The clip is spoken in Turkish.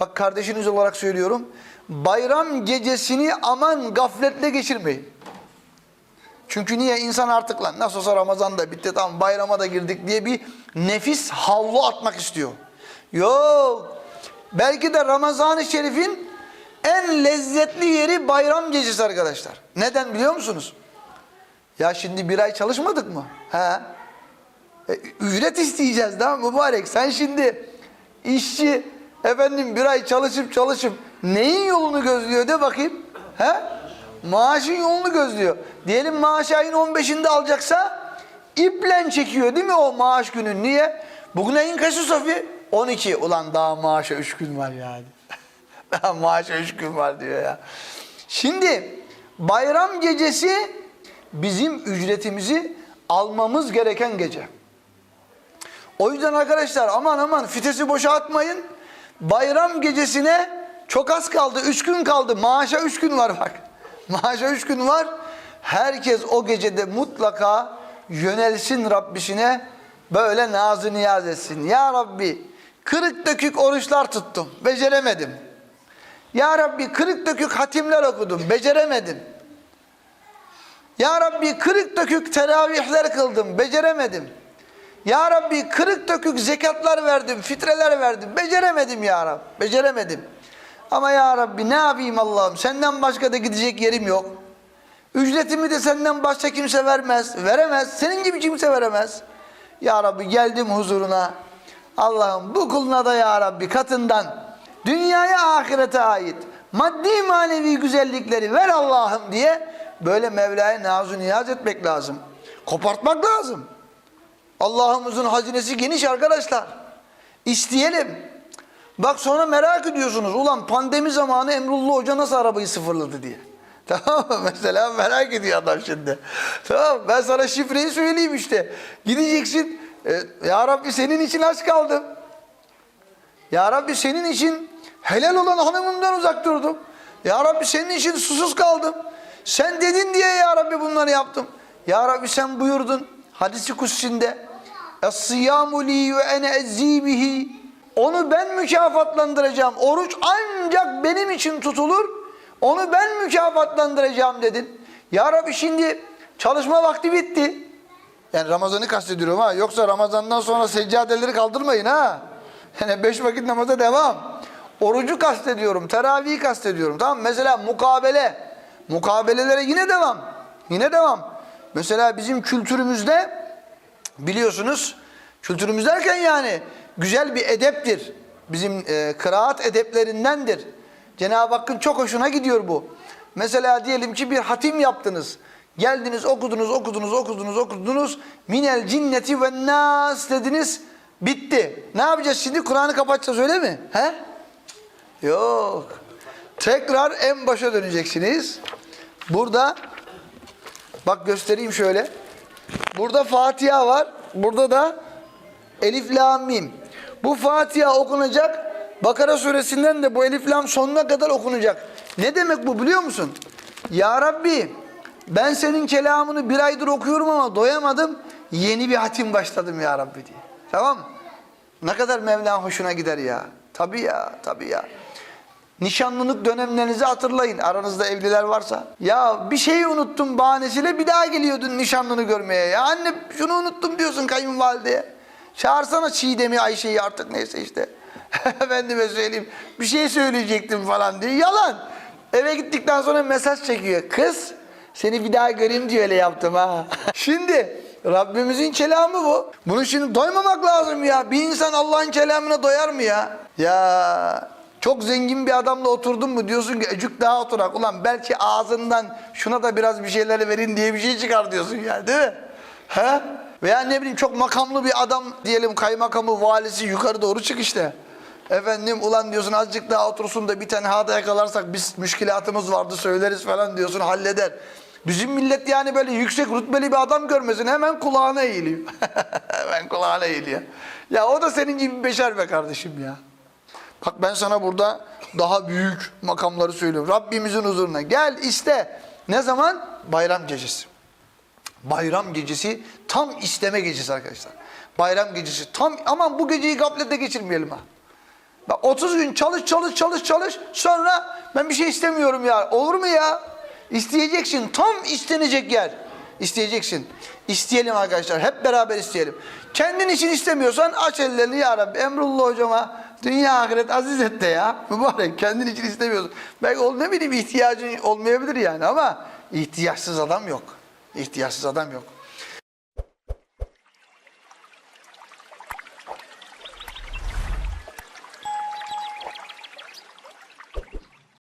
bak kardeşiniz olarak söylüyorum. Bayram gecesini aman gafletle geçirmeyin. Çünkü niye? insan artık lan nasıl olsa Ramazan da bitti tamam bayrama da girdik diye bir nefis havlu atmak istiyor. Yok. Belki de Ramazan-ı Şerif'in en lezzetli yeri bayram gecesi arkadaşlar. Neden biliyor musunuz? Ya şimdi bir ay çalışmadık mı? He. E, ücret isteyeceğiz daha mübarek. Sen şimdi işçi efendim bir ay çalışıp çalışıp neyin yolunu gözlüyor de bakayım. He? Maaşın yolunu gözlüyor. Diyelim maaş ayın 15'inde alacaksa iplen çekiyor değil mi o maaş günü? Niye? Bugün ayın kaçı Sofi? 12. Ulan daha maaşa 3 gün var yani. daha maaşa 3 gün var diyor ya. Şimdi bayram gecesi bizim ücretimizi almamız gereken gece. O yüzden arkadaşlar aman aman fitesi boşa atmayın. Bayram gecesine çok az kaldı. Üç gün kaldı. Maaşa üç gün var bak. Maaşa üç gün var. Herkes o gecede mutlaka yönelsin Rabbisine böyle nazı niyaz etsin. Ya Rabbi kırık dökük oruçlar tuttum. Beceremedim. Ya Rabbi kırık dökük hatimler okudum. Beceremedim. Ya Rabbi kırık dökük teravihler kıldım. Beceremedim. Ya Rabbi kırık dökük zekatlar verdim, fitreler verdim. Beceremedim ya Rabbi, beceremedim. Ama ya Rabbi ne yapayım Allah'ım? Senden başka da gidecek yerim yok. Ücretimi de senden başka kimse vermez, veremez. Senin gibi kimse veremez. Ya Rabbi geldim huzuruna. Allah'ım bu kuluna da ya Rabbi katından dünyaya ahirete ait maddi manevi güzellikleri ver Allah'ım diye böyle Mevla'ya nazu niyaz etmek lazım. Kopartmak lazım. Allah'ımızın hazinesi geniş arkadaşlar. İsteyelim. Bak sonra merak ediyorsunuz. Ulan pandemi zamanı Emrullah Hoca nasıl arabayı sıfırladı diye. Tamam mı? Mesela merak ediyor adam şimdi. Tamam ben sana şifreyi söyleyeyim işte. Gideceksin. E, ya Rabbi senin için aç kaldım. Ya Rabbi senin için helal olan hanımımdan uzak durdum. Ya Rabbi senin için susuz kaldım. Sen dedin diye ya Rabbi bunları yaptım. Ya Rabbi sen buyurdun hadisi kutsinde. Es-siyamu li ve ene ezzibihi. Onu ben mükafatlandıracağım. Oruç ancak benim için tutulur. Onu ben mükafatlandıracağım dedin. Ya Rabbi şimdi çalışma vakti bitti. Yani Ramazan'ı kastediyorum ha. Yoksa Ramazan'dan sonra seccadeleri kaldırmayın ha. Yani beş vakit namaza devam. Orucu kastediyorum. Teravihi kastediyorum. Tamam Mesela mukabele. Mukabelelere yine devam. Yine devam. Mesela bizim kültürümüzde biliyorsunuz kültürümüz derken yani güzel bir edeptir. Bizim e, kıraat edeplerindendir. Cenab-ı Hakk'ın çok hoşuna gidiyor bu. Mesela diyelim ki bir hatim yaptınız. Geldiniz okudunuz okudunuz okudunuz okudunuz. Minel cinneti ve nas dediniz. Bitti. Ne yapacağız şimdi? Kur'an'ı kapatacağız öyle mi? He? Yok. Tekrar en başa döneceksiniz. Burada bak göstereyim şöyle. Burada Fatiha var. Burada da Elif Lam Mim. Bu Fatiha okunacak. Bakara suresinden de bu Elif Lam sonuna kadar okunacak. Ne demek bu biliyor musun? Ya Rabbi ben senin kelamını bir aydır okuyorum ama doyamadım. Yeni bir hatim başladım ya Rabbi diye. Tamam mı? Ne kadar Mevla hoşuna gider ya. Tabii ya, tabii ya. Nişanlılık dönemlerinizi hatırlayın. Aranızda evliler varsa. Ya bir şeyi unuttum bahanesiyle bir daha geliyordun nişanlını görmeye. Ya anne şunu unuttum diyorsun kayınvalideye. Çağırsana Çiğdem'i, Ayşe'yi artık neyse işte. Efendime söyleyeyim. Bir şey söyleyecektim falan diye. Yalan. Eve gittikten sonra mesaj çekiyor. Kız seni bir daha göreyim diye öyle yaptım ha. Şimdi Rabbimizin kelamı bu. Bunu şimdi doymamak lazım ya. Bir insan Allah'ın kelamına doyar mı ya? Ya çok zengin bir adamla oturdun mu diyorsun ki ecük daha oturak. Ulan belki ağzından şuna da biraz bir şeyler verin diye bir şey çıkar diyorsun yani değil mi? He? Veya ne bileyim çok makamlı bir adam diyelim kaymakamı, valisi yukarı doğru çık işte. Efendim ulan diyorsun azıcık daha otursun da bir tane hada yakalarsak biz müşkilatımız vardı söyleriz falan diyorsun halleder. Bizim millet yani böyle yüksek rütbeli bir adam görmesin hemen kulağına eğiliyor. hemen kulağına eğiliyor. Ya o da senin gibi beşer be kardeşim ya. Bak ben sana burada daha büyük makamları söylüyorum. Rabbimizin huzuruna gel iste. Ne zaman? Bayram gecesi. Bayram gecesi tam isteme gecesi arkadaşlar. Bayram gecesi tam aman bu geceyi gaflete geçirmeyelim ha. Bak 30 gün çalış çalış çalış çalış sonra ben bir şey istemiyorum ya. Olur mu ya? İsteyeceksin. Tam istenecek yer. İsteyeceksin. İsteyelim arkadaşlar. Hep beraber isteyelim. Kendin için istemiyorsan aç ellerini ya Rabbi. Emrullah hocama dünya ahiret aziz et de ya. Mübarek kendin için istemiyorsun. Belki ol ne bileyim ihtiyacın olmayabilir yani ama ihtiyaçsız adam yok. İhtiyaçsız adam yok.